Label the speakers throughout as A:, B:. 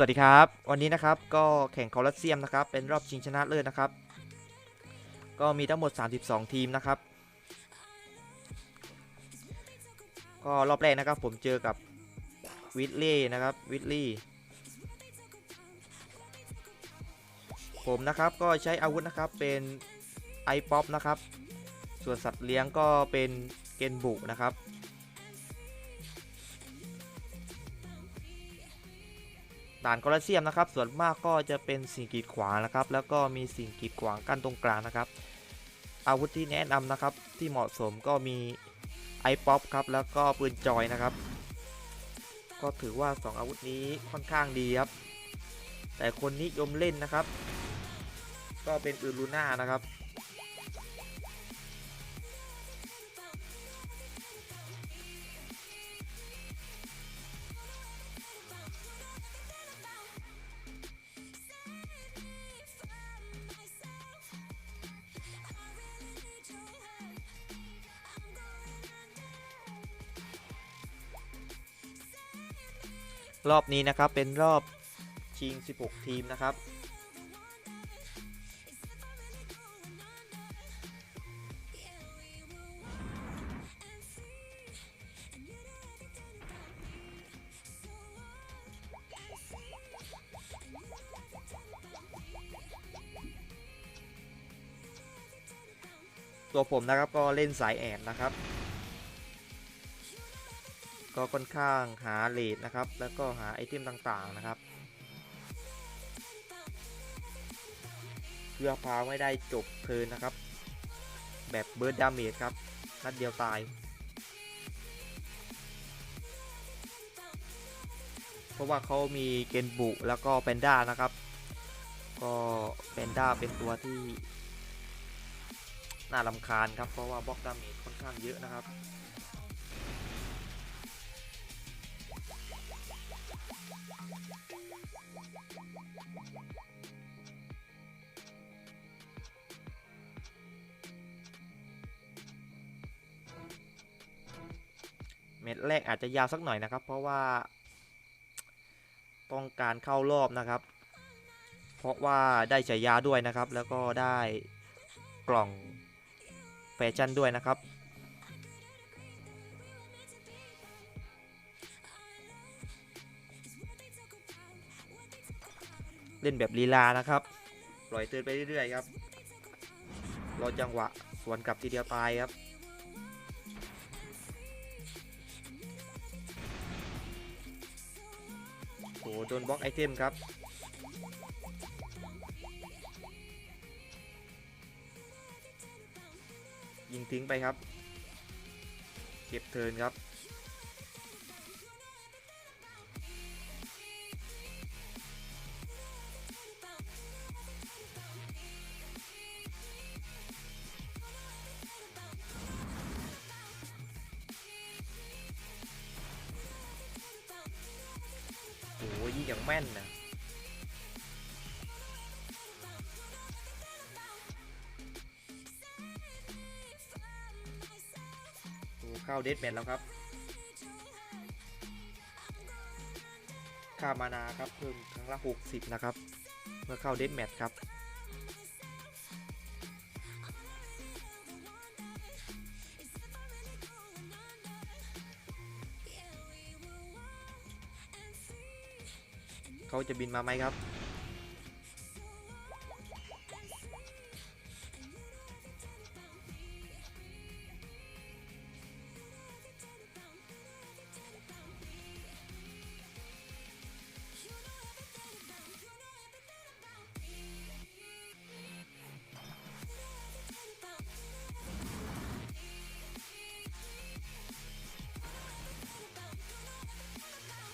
A: สวัสดีครับ วันนี้นะครับก็แข่งคอลอสเซียมนะครับ เป็นรอบชิงชนะเลิศนะครับ ก็มีทั้งหมด 32 ทีมนะครับ ก็รอบแรกนะครับผมเจอกับวิทลี่นะครับวิทลี่ผมนะครับก็ใช้อาวุธนะครับเป็นไอป๊อปนะครับ ส่วนสัตว์เลี้ยงก็เป็นเกนบุนะครับานคอลเซียมนะครับ ส่วนมากก็จะเป็นสิ่งกีดขวางนะครับ แล้วก็มีสิ่งกีดขวางกั้นตรงกลางนะครับ อาวุธที่แนะนำนะครับ ที่เหมาะสมก็มีไอป๊อปครับ แล้วก็ปืนจอยนะครับ ก็ถือว่า 2 อาวุธนี้ค่อนข้างดีครับ แต่คนนิยมเล่นนะครับ ก็เป็นปืนลูน่านะครับ รอบนี้นะครับเป็นรอบชิง 16 ทีมนะครับ ตัวผมนะครับก็เล่นสายแอนนะครับ ก็ค่อนข้างหาเลดนะครับ แล้วก็หาไอเทมต่างๆนะครับ เพื่อพาไม่ได้จบเทินนะครับ แบบเบิร์ดดาเมจครับ นัดเดียวตายเพราะว่าเขามีเกนบุแล้วก็แพนด้านะครับ ก็แพนด้าเป็นตัวที่น่าลำคาญครับ เพราะว่าบล็อกดาเมจค่อนข้างเยอะนะครับ ม็ดแรกอาจจะยาวสักหน่อยนะครับ เพราะว่า ต้องการเข้ารอบนะครับ เพราะว่าได้ฉายาด้วยนะครับ แล้วก็ได้กล่องแฟชั่นด้วยนะครับเล่นแบบลีลานะครับ ปล่อยเตือนไปเรื่อยๆครับ รอจังหวะ สวนกลับทีเดียวตายครับ โดนบล็อกไอเทมครับ ยิงทิ้งไปครับ เก็บเทินครับ อย่างแม่นนะเข้าเดสแมนแล้วครับค่ามานาครับเพิ่มครั้งละ 60 นะครับ เมื่อเข้าเดสแมทครับ เขาจะบินมาไหมครับ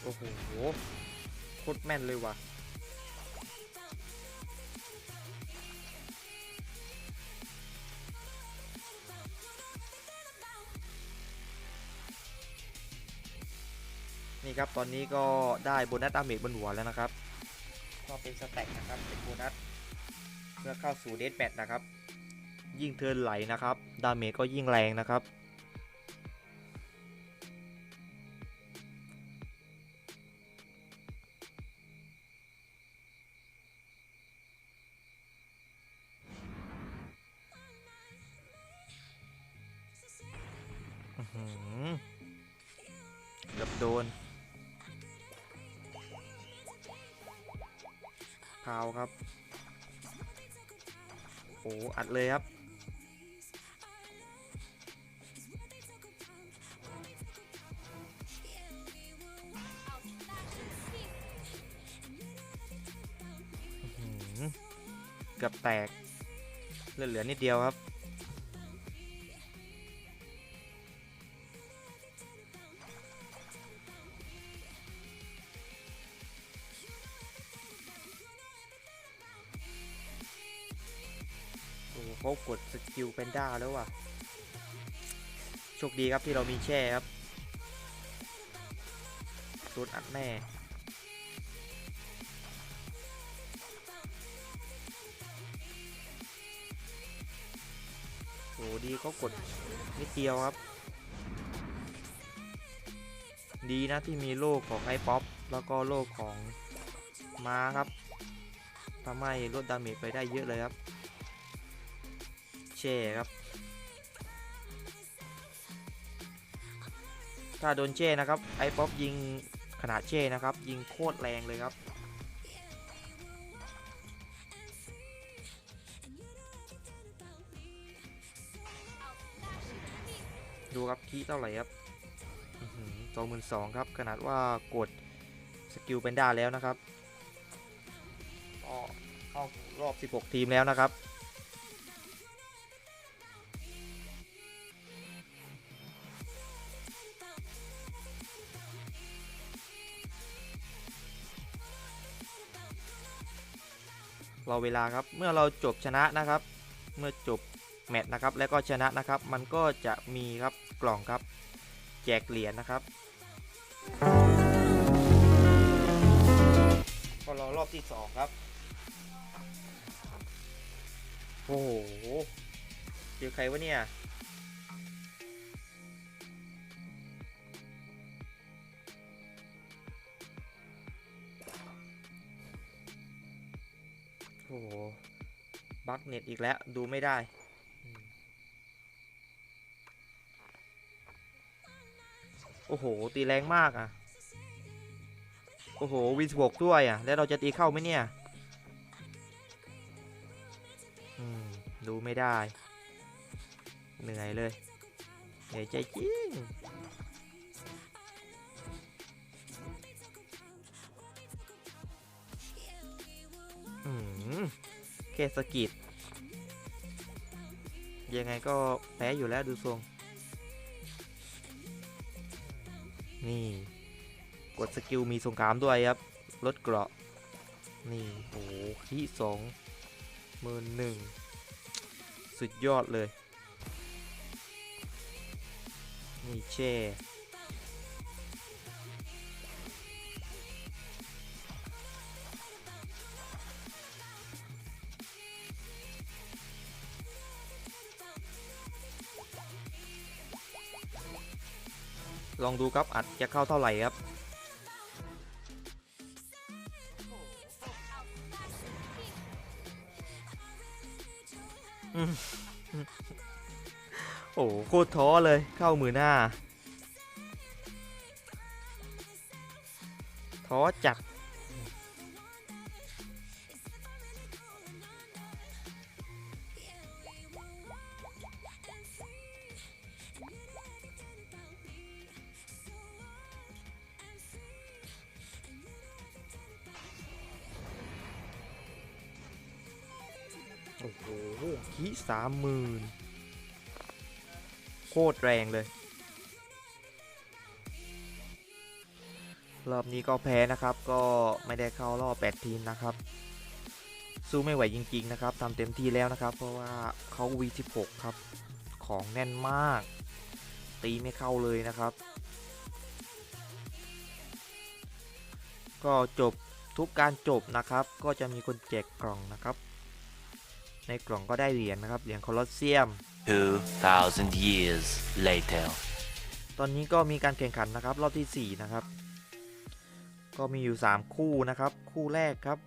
A: โอ้โหโคตรแม่นเลยว่ะนี่ครับ ตอนนี้ก็ได้โบนัสดาเมจบนหัวแล้วนะครับ ก็เป็นสแต็กนะครับ เป็นโบนัสเพื่อเข้าสู่เดสแมทนะครับ ยิ่งเทิร์นไหลนะครับ ดาเมจก็ยิ่งแรงนะครับ ดนพาวครับ โอ้อัดเลยครับ เกือบแตก เหลือเหลือนิดเดียวครับ กดสกิลเป็นด้าแล้วว่ะ โชคดีครับที่เรามีแช่ครับโดนอัดแน่โหดีเขากดนิดเดียวครับ ดีนะที่มีโลกของไอป๊อปแล้วก็โลกของม้าครับทำให้ลดดาเมจไปได้เยอะเลยครับ ช่ครับ ถ้าโดนเช่นะครับไอป๊อปยิงขนาดเช่นะครับ ยิงโคตรแรงเลยครับดูครับคีเท่าไหร่ครับสองหมื่นสองครับ ขนาดว่ากดสกิลเป็นด้าแล้วนะครับก็เข้ารอบ 16 ทีมแล้วนะครับ รอเวลาครับ เมื่อเราจบชนะนะครับ เมื่อจบแมตช์นะครับ แล้วก็ชนะนะครับ มันก็จะมีครับกล่องครับ แจกเหรียญนะครับ ก็รอรอบที่สองครับ โอ้โหเจอใครวะเนี่ย เน็ตอีกแล้วดูไม่ได้โอ้โห ตีแรงมากอะ โอ้โหวินบวกด้วยอะ แล้วเราจะตีเข้าไหมเนี่ย อืม ดูไม่ได้ เหนื่อยเลย เหนื่อยใจจริง อืม แค่สกิด ยังไงก็แพ้อยู่แล้วดูทรง นี่ กดสกิลมีสงครามด้วยครับ ลดเกราะ นี่โอ้โหขี้สองหมื่นหนึ่งสุดยอดเลย นี่เช่ ลองดูครับอัดจะเข้าเท่าไหร่ครับโอ้โหโคตรท้อเลยเข้ามือหน้าท้อจัด ขี้สามหมื่นโคตรแรงเลย รอบนี้ก็แพ้นะครับก็ไม่ได้เข้ารอบ 8 ทีมนะครับ สู้ไม่ไหวจริง ๆ นะครับทำเต็มที่แล้วนะครับ เพราะว่าเขา V16 ครับ ของแน่นมาก ตีไม่เข้าเลยนะครับ ก็จบทุกการจบนะครับ ก็จะมีคนแจกกล่องนะครับ ในกล่องก็ได้เหรียญนะครับ เหรียญโคลอสเซียม
B: 2,000 years later.
A: ตอนนี้ก็มีการแข่งขันนะครับ รอบที่ 4 นะครับ ก็มีอยู่ 3 คู่นะครับ คู่แรกครับ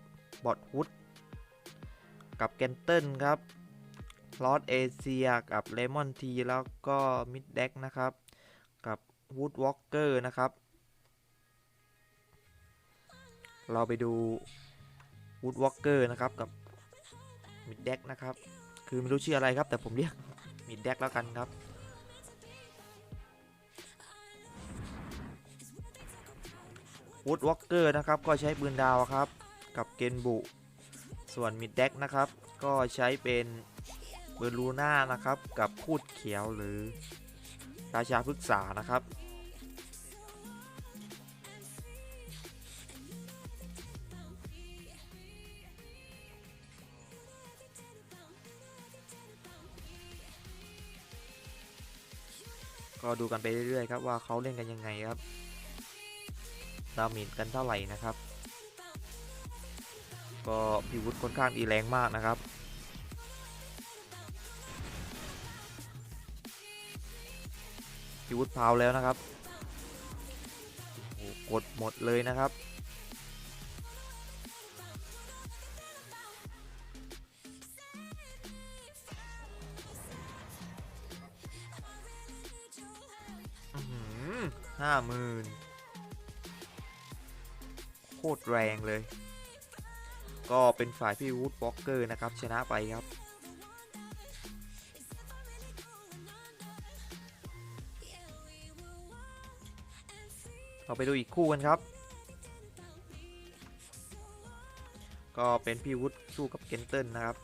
A: บอดวุดกับแกนเติลครับลอสเอเชียกับเลมอนทีแล้วก็มิดเด็กนะครับ กับวูดวอล์กเกอร์นะครับ เราไปดูวูดวอล์กเกอร์นะครับกับ มิดเด็กนะครับ คือไม่รู้ชื่ออะไรครับ แต่ผมเรียกมิดเด็กแล้วกันครับ วูดวอล์กเกอร์นะครับ ก็ใช้ปืนดาวครับ กับเกนบุ ส่วนมิดเด็กนะครับ ก็ใช้เป็นเบอร์ลูน่านะครับ กับพูดเขียวหรือราชาพฤกษานะครับ ก็ดูกันไปเรื่อยๆครับว่าเขาเล่นกันยังไงครับดามิดกันเท่าไหร่นะครับ ก็พิวุฒค่อนข้างดีแรงมากนะครับพิวุฒพาวแล้วนะครับโหกดหมดเลยนะครับ ห้าหมื่นโคตรแรงเลย ก็เป็นฝ่ายพี่วูดบ็อกเกอร์นะครับ ชนะไปครับ เราไปดูอีกคู่กันครับ ก็เป็นพี่วุฒสู้กับเกนเติลนะครับ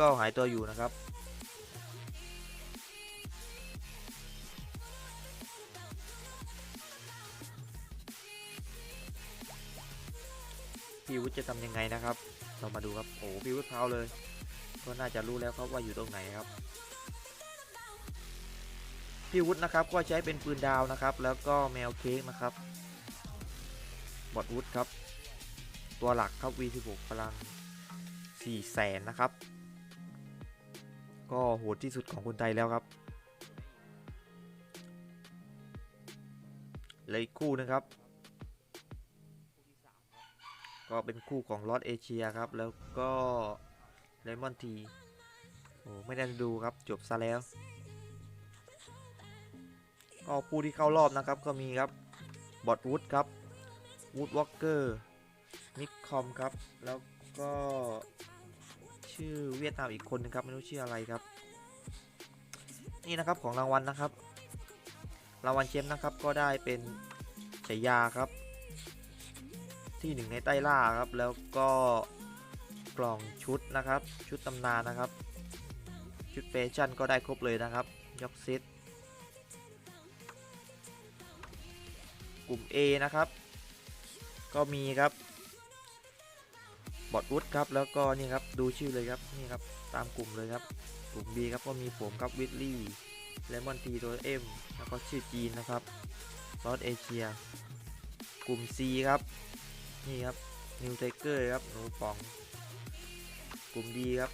A: ก็หายตัวอยู่นะครับพี่วุฒิจะทำยังไงนะครับ เรามาดูครับโอ้โหพี่วุฒิเท้าเลย ก็น่าจะรู้แล้วครับว่าอยู่ตรงไหนครับพี่วุฒินะครับก็ใช้เป็นปืนดาวนะครับ แล้วก็แมวเค้กนะครับบอดวุฒิครับ ตัวหลักครับ V16 พลัง4แสนนะครับ ก็โหดที่สุดของคนไทยแล้วครับเลยคู่นะครับ ก็เป็นคู่ของลอตเอเชียครับ แล้วก็เลมอนทีโอ้ไม่ได้ดูครับจบซะแล้ว ก็ผู้ที่เข้ารอบนะครับก็มีครับบอดวูดครับวูดวอล์กเกอร์นิคคอมครับ แล้วก็ ชื่อเวียดนามอีกคนนึงครับไม่รู้ชื่ออะไรครับ นี่นะครับของรางวัลนะครับ รางวัลแชมป์นะครับก็ได้เป็นฉายาครับ ที่หนึ่งในใต้ล่าครับ แล้วก็กล่องชุดนะครับ ชุดตำนานนะครับ ชุดเฟชั่นก็ได้ครบเลยนะครับยอกเซตกลุ่ม A นะครับ ก็มีครับ บอดวุฒครับแล้วก็นี่ครับดูชื่อเลยครับนี่ครับตามกลุ่มเลยครับกลุ่ม B ครับก็มีผมครับวิทลี่เลมอนทีตัว M แล้วก็ชื่อจีนนะครับลอสเอเชีย กลุ่ม C ครับนี่ครับนิวไทเกอร์ครับหนูป๋อง กลุ่ม D ครับ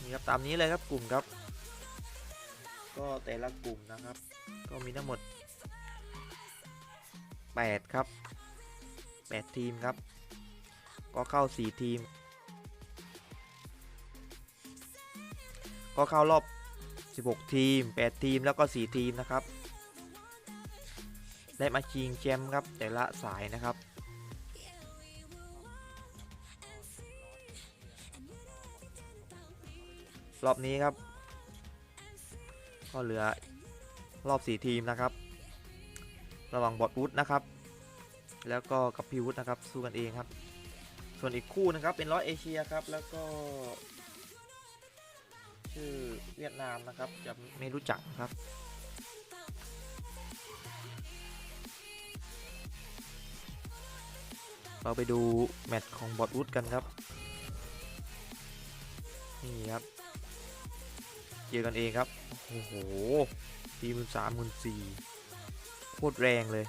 A: นี่ครับตามนี้เลยครับกลุ่มครับ ก็แต่ละกลุ่มนะครับ ก็มีทั้งหมด 8 ครับ 8 ทีมครับ ก็เข้า 4 ทีม ก็เข้ารอบ 16 ทีม 8 ทีมแล้วก็ 4 ทีมนะครับ ได้มาชิงแชมป์ครับแต่ละสายนะครับรอบนี้ครับ ก็เหลือรอบ 4 ทีมนะครับ ระหว่างบอดวุฒนะครับ แล้วก็กับพี่วุฒนะครับ สู้กันเองครับ ส่วนอีกคู่นะครับเป็นร้อยเอเชียครับ แล้วก็ชื่อเวียดนามนะครับ จะไม่รู้จักครับ เราไปดูแมตช์ของบอดวุฒกันครับ นี่ครับ เจอกันเองครับ โอ้โหทีมสามมืนสี่โคตรแรงเลย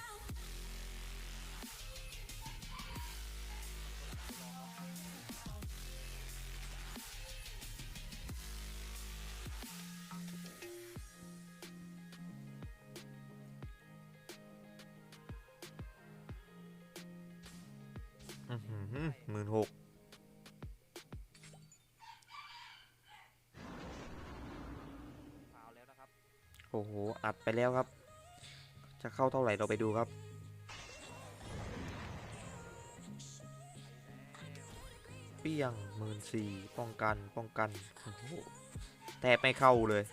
A: แล้วครับ จะเข้าเท่าไหร่เราไปดูครับ เปี้ยงหมื่นสี่ป้องกันป้องกันโอ้โหแทบไม่เข้าเลย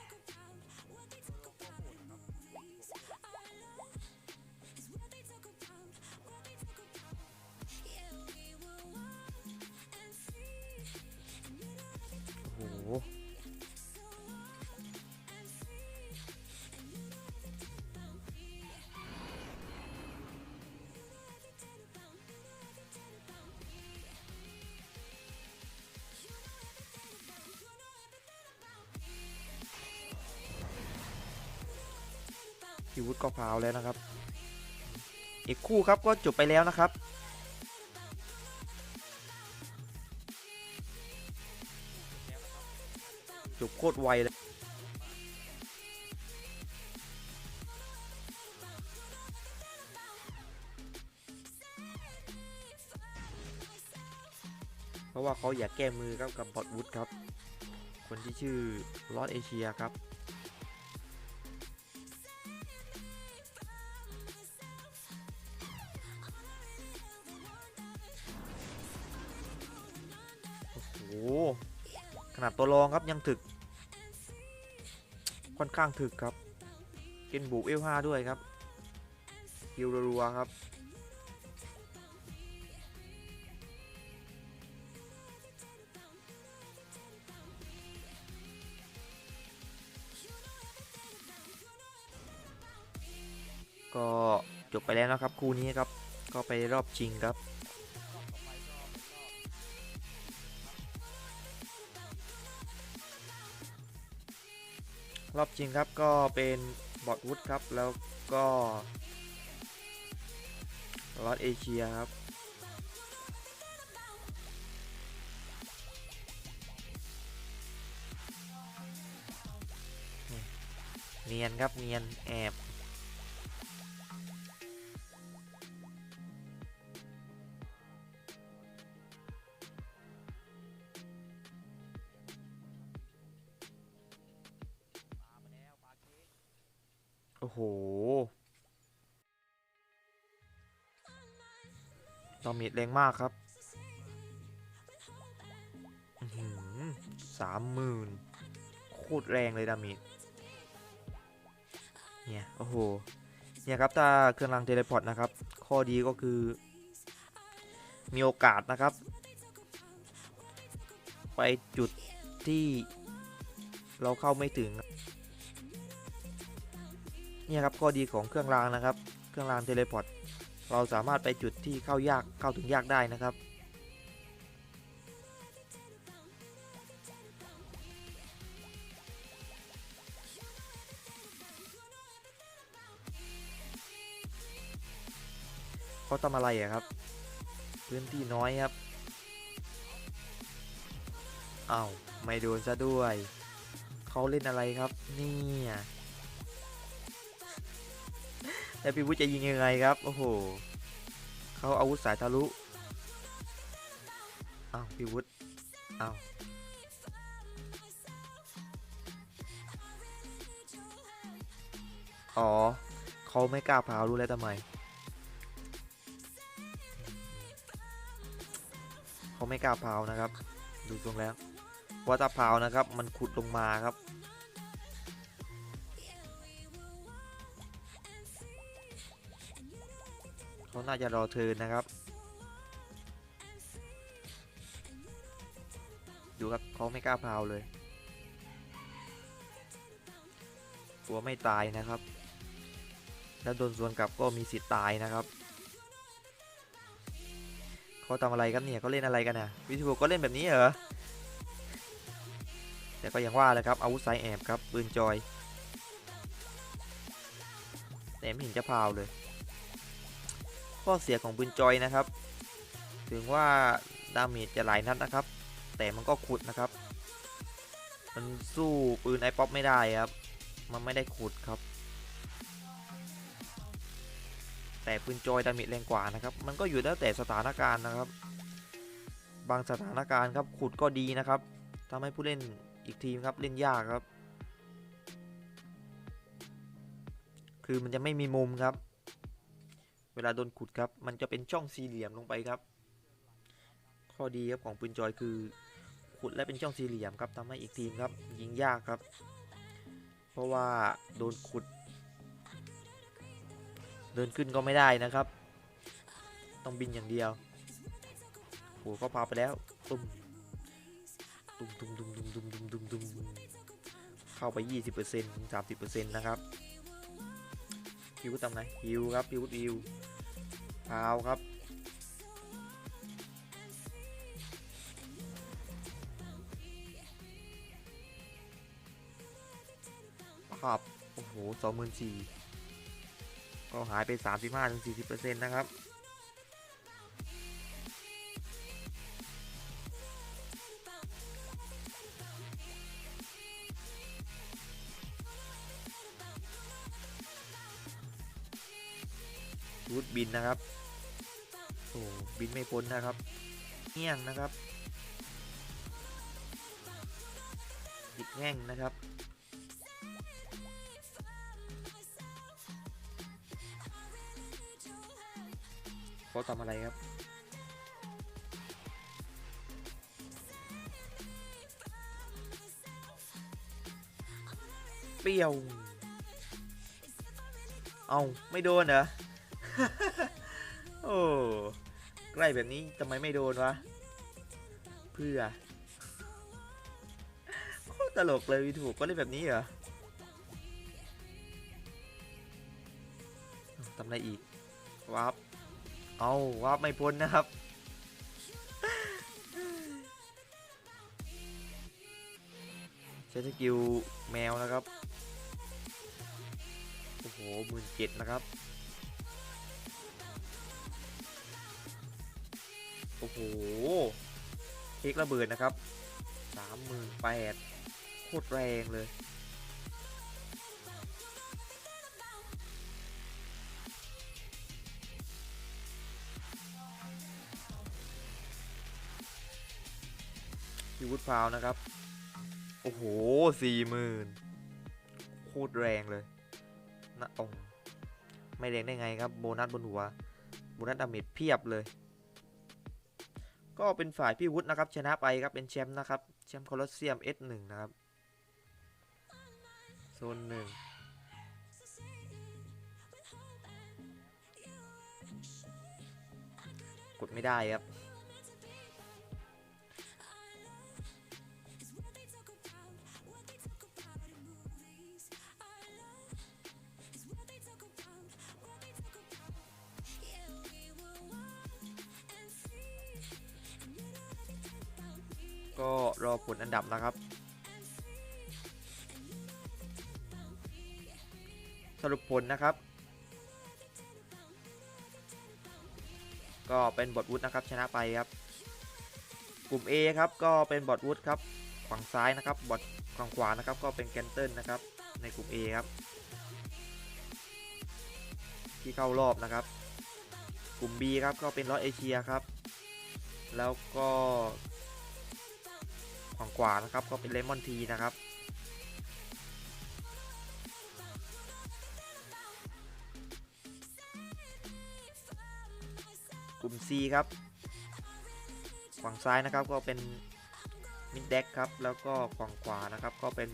A: โอ้โห พี่วุฒก็พาวแล้วนะครับ อีกคู่ครับก็จบไปแล้วนะครับจบโคตรไวเลยเพราะว่าเขาอยากแก้มือครับกับบอดวุฒครับ คนที่ชื่อลอดเอเชียครับ นาดตัวรองครับยังถึก ค่อนข้างถึกครับ เกนบุกเอลห้าด้วยครับฮิวรัวครับก็จบไปแล้วนะครับ คู่นี้ครับ ก็ไปรอบชิงครับ รอบจริงครับก็เป็นบอดวุฒครับ แล้วก็ลอดเอเชียครับเนียนครับเนียนแอบ เมจแรงมากครับสามหมื่นโคตรแรงเลยดาเมจเนี่ย โอ้โห เนี่ยครับ ถ้าเครื่องรางเทเลพอร์ตนะครับ ข้อดีก็คือ มีโอกาสนะครับ ไปจุดที่เราเข้าไม่ถึง เนี่ยครับ ข้อดีของเครื่องรางนะครับ เครื่องรางเทเลพอร์ต เราสามารถไปจุดที่เข้ายากเข้าถึงยากได้นะครับ เขาทำอะไรอะครับ พื้นที่น้อยครับอ้าวไม่โดนซะด้วย เขาเล่นอะไรครับ เนี่ย แล้วพี่วุฒิจะยิงยังไงครับ โอ้โหเขาอาวุธสายทะลุอ้าวพี่วุฒิอ้าวอ๋อเขาไม่กล้าพาวรู้แล้วทำไมเขาไม่กล้าพาวนะครับ ดูตรงแล้วว่าถ้าพาวนะครับ มันขุดลงมาครับ เขาน่าจะรอเธอนะครับ ดูครับเขาไม่กล้าพาวเลยกลัวไม่ตายนะครับ แล้วโดนสวนกลับก็มีสิทธิ์ตายนะครับเขาทำอะไรกันเนี่ยเขาเล่นอะไรกันน่ะวิทูก็เล่นแบบนี้เหรอแต่ก็ยังว่าเลยครับอาวุธสายแอบครับปืนจอยแต่ไม่เห็นจะพาวเลย ข้อเสียของปืนจอยนะครับ ถึงว่าดาเมจจะหลายนัดนะครับ แต่มันก็ขุดนะครับ มันสู้ปืนไอป๊อปไม่ได้ครับ มันไม่ได้ขุดครับ แต่ปืนจอยดาเมจแรงกว่านะครับ มันก็อยู่แล้วแต่สถานการณ์นะครับ บางสถานการณ์ครับขุดก็ดีนะครับทำให้ผู้เล่นอีกทีมครับเล่นยากครับ คือมันจะไม่มีมุมครับ เวลาโดนขุดครับ มันจะเป็นช่องสี่เหลี่ยมลงไปครับ ข้อดีครับของปืนจอยคือ ขุดและเป็นช่องสี่เหลี่ยมครับทำให้อีกทีมครับ ยิงยากครับ เพราะว่าโดนขุด เดินขึ้นก็ไม่ได้นะครับ ต้องบินอย่างเดียวโหก็พาไปแล้วตุ้มตุ้มตุ้มตุ้มตุ้มตุ้มตุ้มตุ้มตุ้มเข้าไป 20%ถึง30%นะครับฮิวทำไงฮิวครับฮิวฮิว พาครับปับ โอ้โหสองหมื่นสี่ก็หายไปสามสิบห้าถึงสี่สิบเปอร์เซ็นต์นะครับ ไม่พ้นนะครับเงี้ยงนะครับอีกแง่งนะครับเขาทำอะไรครับเปรี้ยว เอาไม่โดนเหรอ โอ้ ใกล้แบบนี้ทำไมไม่โดนวะ เพื่อโคตรตลกเลยวีถูกก็เล่นแบบนี้เหรอทำอะไรอีกวับเอาวับไม่พ้นนะครับ ใช้สกิลแมวนะครับ โอ้โหหมื่นเจ็ดนะครับ อ้โหเค้กระเบิดนะครับสามหมื่นแปดโคตรแรงเลย พี่วุฒพาวนะครับ โอ้โหสี่หมื่นโคตรแรงเลยนะโอ้ไม่แรงได้ไงครับ โบนัสบนหัว โบนัสดาเมจเพียบเลย ก็เป็นฝ่ายพี่วุฒินะครับ ชนะไปครับเป็นแชมป์นะครับแชมป์โคลอสเซียม S1 นะครับโซนหนึ่งกดไม่ได้ครับ รอผลอันดับนะครับ สรุปผลนะครับ ก็เป็นบอดวุฒนะครับชนะไปครับ กลุ่ม A ครับก็เป็นบอดวุฒครับฝั่งซ้ายนะครับบอดฝั่งขวานะครับก็เป็นแกนเติลนะครับในกลุ่ม A ครับ ที่เข้ารอบนะครับ กลุ่ม B ครับก็เป็นลอสเอเชียครับ แล้วก็ ฝั่งขวานะครับก็เป็นเลมอนทีนะครับกลุ่ม C ครับฝั่งซ้ายนะครับก็เป็นมิดเด็กครับแล้วก็ฝั่งขวานะครับก็เป็น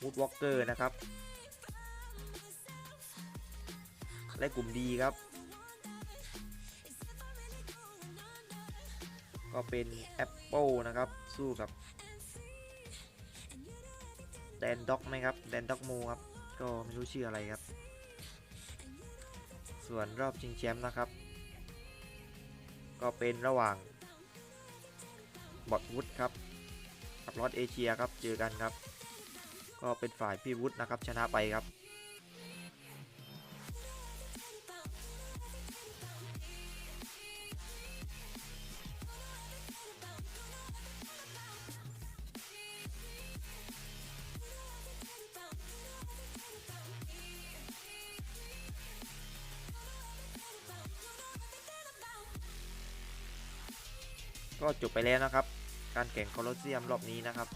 A: มูดวอล์กเกอร์นะครับและกลุ่ม D ครับ ก็เป็น Apple นะครับ สู้กับ แดนด็อกไหมครับแดนด็อกโมครับ ก็ไม่รู้ชื่ออะไรครับ ส่วนรอบชิงแชมป์นะครับ ก็เป็นระหว่างบอดวุฒครับกับลอดเอเชียครับเจอกันครับ ก็เป็นฝ่ายพี่วุฒนะครับชนะไปครับ จบไปแล้วนะครับ การแข่งโคลอสเซียมรอบนี้นะครับ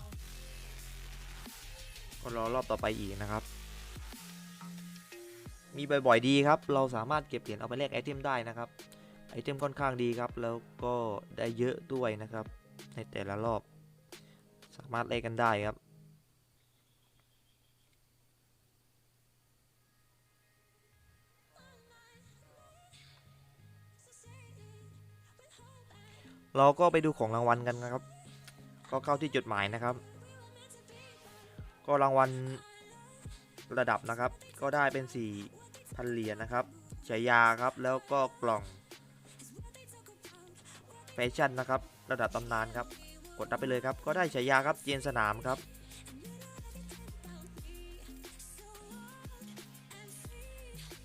A: ก็รอรอบต่อไปอีกนะครับ มีบ่อยๆดีครับ เราสามารถเก็บเหรียญเอาไปแลกไอเทมได้นะครับ ไอเทมค่อนข้างดีครับ แล้วก็ได้เยอะด้วยนะครับ ในแต่ละรอบ สามารถแลกกันได้ครับ เราก็ไปดูของรางวัลกันนะครับ ก็เข้าที่จุดหมายนะครับ ก็รางวัลระดับนะครับ ก็ได้เป็น4พันเหรียญนะครับฉายาครับ แล้วก็กล่องแฟชั่นนะครับ ระดับตำนานครับ กดรับไปเลยครับ ก็ได้ฉายาครับ เจนสนามครับ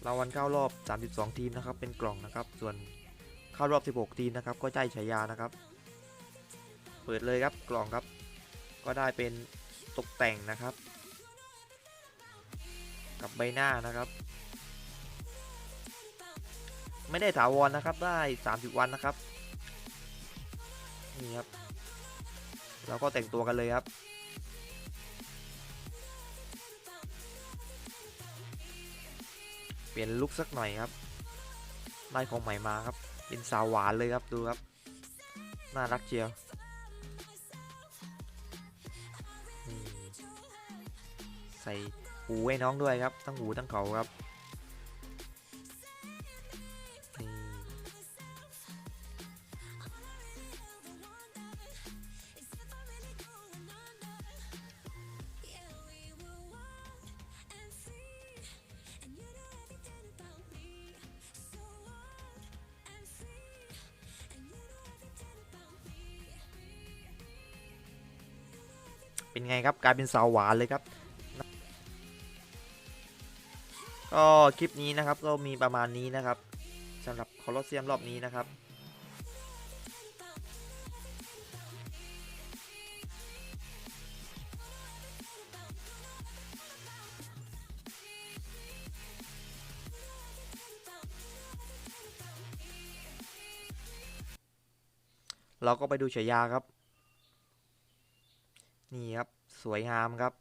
A: รางวัลเข้ารอบ 32 ทีมนะครับ เป็นกล่องนะครับ ส่วน เข้ารอบ 16 ทีมนะครับ ก็ได้ฉายานะครับ เปิดเลยครับกล่องครับ ก็ได้เป็นตกแต่งนะครับ กับใบหน้านะครับ ไม่ได้ถาวรนะครับได้ 30 วันนะครับนี่ครับเราก็แต่งตัวกันเลยครับเปลี่ยนลุคสักหน่อยครับได้ของใหม่มาครับ เป็นสาวหวานเลยครับดูครับ น่ารักเชียวใส่หูให้น้องด้วยครับ ทั้งหูทั้งเขาครับ เป็นไงครับกลายเป็นสาวหวานเลยครับก็คลิปนี้นะครับก็มีประมาณนี้นะครับสำหรับคอลอสเซียมรอบนี้นะครับเราก็ไปดูฉายาครับ นี่ครับ สวยงามครับ